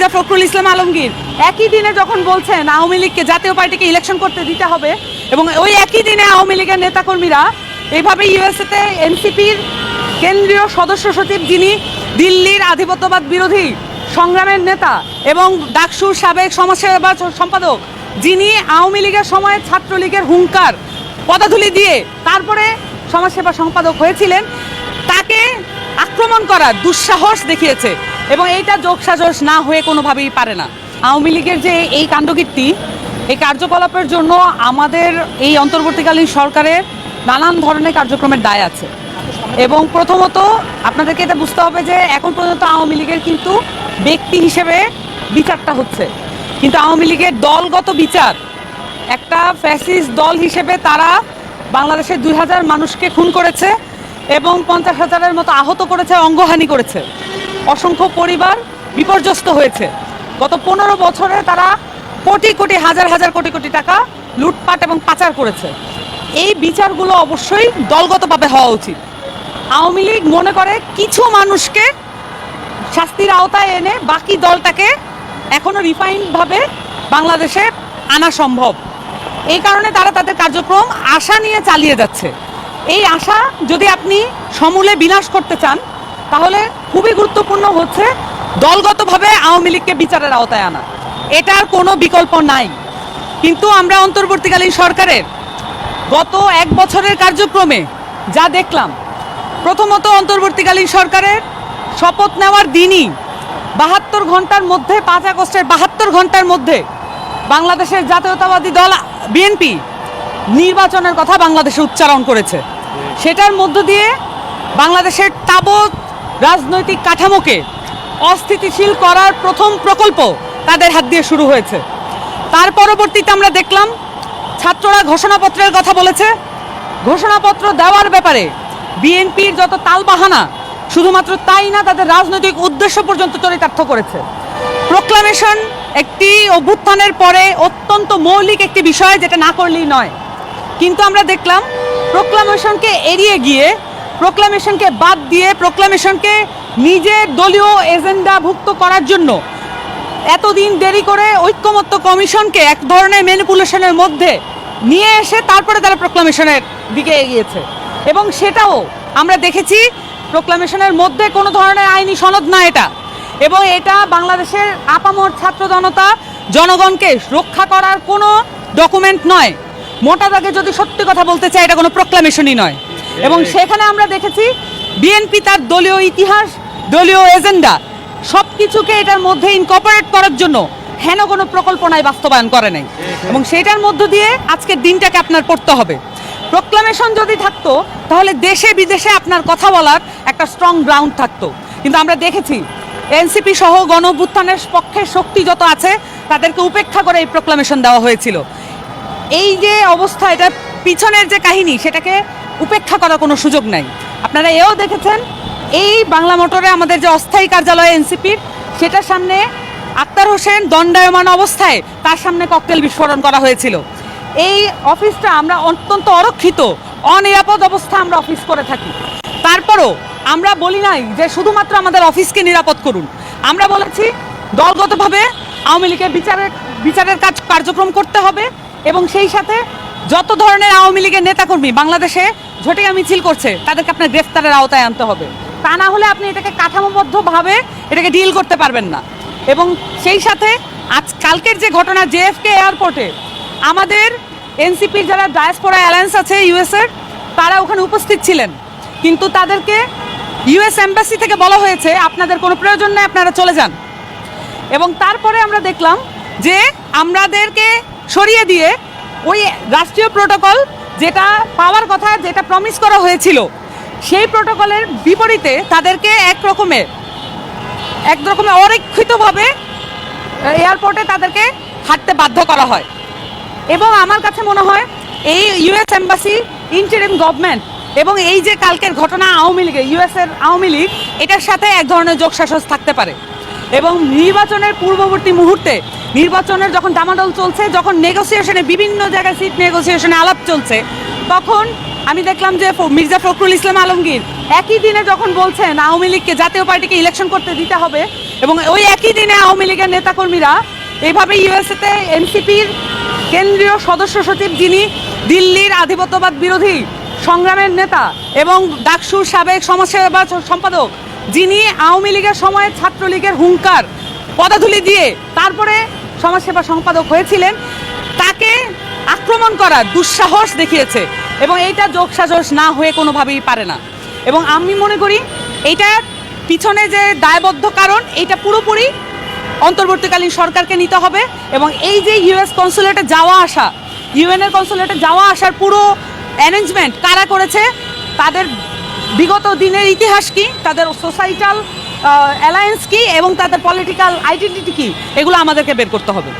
মির্জা ফখরুল ইসলাম আলমগীর, একই দিনে যখন বলছেন আওয়ামী লীগকে জাতীয় পার্টিকে ইলেকশন করতে দিতে হবে, এবং ওই একই দিনে আওয়ামী লীগের নেতাকর্মীরা এইভাবে ইউএসএতে এনসিপির কেন্দ্রীয় সদস্য সচিব যিনি দিল্লির আধিপত্যবাদ বিরোধী সংগ্রামের নেতা এবং ডাকসুর সাবেক সমাজসেবা সম্পাদক যিনি আওয়ামী লীগের সময় ছাত্রলীগের হুঙ্কার, পদাধুলি দিয়ে তারপরে সমাজসেবা সম্পাদক হয়েছিলেন, তাকে আক্রমণ করার দুঃসাহস দেখিয়েছে। এবং এইটা যোগসাজস না হয়ে কোনোভাবেই পারে না। আওয়ামী লীগের যে এই কাণ্ডকীর্তি, এই কার্যকলাপের জন্য আমাদের এই অন্তর্বর্তীকালীন সরকারের নানান ধরনের কার্যক্রমের দায় আছে। এবং প্রথমত আপনাদেরকে এটা বুঝতে হবে যে এখন পর্যন্ত আওয়ামী লীগের কিন্তু ব্যক্তি হিসেবে বিচারটা হচ্ছে। কিন্তু আওয়ামী লীগের দলগত বিচার, একটা ফ্যাসিস্ট দল হিসেবে তারা বাংলাদেশের দুই হাজার মানুষকে খুন করেছে এবং পঞ্চাশ হাজারের মতো আহত করেছে, অঙ্গহানি করেছে। অসংখ্য পরিবার বিপর্যস্ত হয়েছে। গত পনেরো বছরে তারা কোটি কোটি, হাজার হাজার কোটি কোটি টাকা লুটপাট এবং পাচার করেছে। এই বিচারগুলো অবশ্যই দলগতভাবে হওয়া উচিত। আওয়ামী লীগ মনে করে কিছু মানুষকে শাস্তির আওতায় এনে বাকি দলটাকে এখনও রিফাইনভাবে বাংলাদেশে আনা সম্ভব। এই কারণে তারা তাদের কার্যক্রম আশা নিয়ে চালিয়ে যাচ্ছে। এই আশা যদি আপনি সমূলে বিনাশ করতে চান তাহলে খুবই গুরুত্বপূর্ণ হচ্ছে দলগতভাবে আওয়ামী লীগকে বিচারের আওতায় আনা। এটার কোনো বিকল্প নাই। কিন্তু আমরা অন্তর্বর্তীকালীন সরকারের গত এক বছরের কার্যক্রমে যা দেখলাম, প্রথমত অন্তর্বর্তীকালীন সরকারের শপথ নেওয়ার দিনই বাহাত্তর ঘণ্টার মধ্যে, পাঁচ আগস্টের বাহাত্তর ঘণ্টার মধ্যে বাংলাদেশের জাতীয়তাবাদী দল বিএনপি নির্বাচনের কথা বাংলাদেশে উচ্চারণ করেছে। সেটার মধ্য দিয়ে বাংলাদেশের তাবৎ রাজনৈতিক কাঠামোকে অস্থিতিশীল করার প্রথম প্রকল্প তাদের হাত দিয়ে শুরু হয়েছে। তার পরবর্তীতে আমরা দেখলাম, ছাত্ররা ঘোষণাপত্রের কথা বলেছে। ঘোষণাপত্র দেওয়ার ব্যাপারে বিএনপির যত তালবাহানা, শুধুমাত্র তাই না, তাদের রাজনৈতিক উদ্দেশ্য পর্যন্ত চরিতার্থ করেছে। প্রোক্লামেশন একটি অভ্যুত্থানের পরে অত্যন্ত মৌলিক একটি বিষয়, যেটা না করলেই নয়। কিন্তু আমরা দেখলাম প্রোক্লামেশনকে এড়িয়ে গিয়ে প্রোক্লামেশনকে বাদ দিয়ে প্রোক্লামেশনকে নিজের দলীয় এজেন্ডাভুক্ত করার জন্য এতদিন দেরি করে ঐক্যমত্য কমিশনকে এক ধরনের ম্যানিপুলেশনের মধ্যে নিয়ে এসে তারপরে তারা প্রোক্লামেশনের দিকে এগিয়েছে। এবং সেটাও আমরা দেখেছি প্রোক্লামেশনের মধ্যে কোনো ধরনের আইনি সনদ না এটা। এবং এটা বাংলাদেশের আপামর ছাত্র জনতা, জনগণকে রক্ষা করার কোনো ডকুমেন্ট নয়। মোটা দাগে যদি সত্যি কথা বলতে চাই, এটা কোনো প্রোক্লামেশনই নয়। এবং সেখানে আমরা দেখেছি বিএনপি তার দলীয় ইতিহাস দলীয় এজেন্ডা সব কিছুকে এটার মধ্যে ইনকর্পোরেট করার জন্য হেন কোনো প্রকল্প নাই বাস্তবায়ন করে নাই। এবং সেটার মধ্য দিয়ে আজকের দিনটাকে আপনার পড়তে হবে। প্রোক্লামেশন যদি থাকতো তাহলে দেশে বিদেশে আপনার কথা বলার একটা স্ট্রং গ্রাউন্ড থাকতো। কিন্তু আমরা দেখেছি এনসিপি সহ গণ পক্ষের শক্তি যত আছে তাদেরকে উপেক্ষা করে এই প্রোক্লামেশন দেওয়া হয়েছিল। এই যে অবস্থা এটা পিছনের যে কাহিনী সেটাকে উপেক্ষা করার কোনো সুযোগ নাই। আপনারা এও দেখেছেন, এই বাংলা মোটরে আমাদের যে অস্থায়ী কার্যালয় এনসিপির সেটার সামনে আক্তার হোসেন দণ্ডায়মান অবস্থায় তার সামনে ককটেল বিস্ফোরণ করা হয়েছিল। এই অফিসটা আমরা অত্যন্ত অরক্ষিত, অনিরাপদ অবস্থা আমরা অফিস করে থাকি। তারপরও আমরা বলি নাই যে শুধুমাত্র আমাদের অফিসকে নিরাপদ করুন। আমরা বলেছি, দলগতভাবে আওয়ামী লীগের বিচারের বিচারের কাজ কার্যক্রম করতে হবে এবং সেই সাথে যত ধরনের আওয়ামী লীগের নেতাকর্মী বাংলাদেশে ঝটিকা মিছিল করছে, তাদেরকে আপনার গ্রেফতারের আওতায় আনতে হবে। তা না হলে আপনি এটাকে কাঠামোবদ্ধভাবে এটাকে ডিল করতে পারবেন না। এবং সেই সাথে আজ কালকের যে ঘটনা জেএফকে এয়ারপোর্টে, আমাদের এনসিপির যারা ডায়াসপোরা অ্যালায়েন্স আছে ইউএসের, তারা ওখানে উপস্থিত ছিলেন। কিন্তু তাদেরকে ইউএস এম্বাসি থেকে বলা হয়েছে, আপনাদের কোনো প্রয়োজন নেই, আপনারা চলে যান। এবং তারপরে আমরা দেখলাম যে আমাদেরকে সরিয়ে দিয়ে ওই রাষ্ট্রীয় প্রোটোকল যেটা পাওয়ার কথা, যেটা প্রমিস করা হয়েছিল, সেই প্রোটোকলের বিপরীতে তাদেরকে এক রকমের এক রকমের অরক্ষিতভাবে এয়ারপোর্টে তাদেরকে হাঁটতে বাধ্য করা হয়। এবং আমার কাছে মনে হয় এই ইউএস এম্বাসি ইন্টারিম গভর্নমেন্ট এবং এই যে কালকের ঘটনা আওয়ামী লীগের ইউএস এর আওয়ামী লীগ, এটার সাথে এক ধরনের যোগসাসস থাকতে পারে। এবং নির্বাচনের পূর্ববর্তী মুহূর্তে নির্বাচনের যখন দামাদল চলছে, যখন নেগোসিয়েশনে বিভিন্ন জায়গায় সিট নেগোসিয়েশনে আলাপ চলছে, তখন আমি দেখলাম যে মির্জা ফখরুল ইসলাম আলমগীর একই দিনে যখন বলছেন আওয়ামী লীগকে জাতীয় পার্টিকে ইলেকশন করতে দিতে হবে এবং ওই একই দিনে আওয়ামী লীগের নেতাকর্মীরা এইভাবে ইউএসএতে এনসিপির কেন্দ্রীয় সদস্য সচিব যিনি দিল্লির আধিপত্যবাদ বিরোধী সংগ্রামের নেতা এবং ডাকসুর সাবেক সমাজসেবা সম্পাদক যিনি আওয়ামী লীগের সময় ছাত্রলীগের হুঙ্কার, পদাধুলি দিয়ে তারপরে সমাজসেবা সম্পাদক হয়েছিলেন, তাকে আক্রমণ করার দুঃসাহস দেখিয়েছে এবং এইটা যোগসাজস না হয়ে কোনোভাবেই পারে না। এবং আমি মনে করি এইটার পিছনে যে দায়বদ্ধ কারণ এটা পুরোপুরি অন্তর্বর্তীকালীন সরকারকে নিতে হবে এবং এই যে ইউএস কনসুলেটে যাওয়া আসা ইউএনের কনসুলেটে যাওয়া আসার পুরো অ্যারেঞ্জমেন্ট কারা করেছে, তাদের বিগত দিনের ইতিহাস কি, তাদের সোসাইটাল অ্যালায়েন্স কী এবং তাদের পলিটিক্যাল আইডেন্টিটি কী এগুলো আমাদেরকে বের করতে হবে।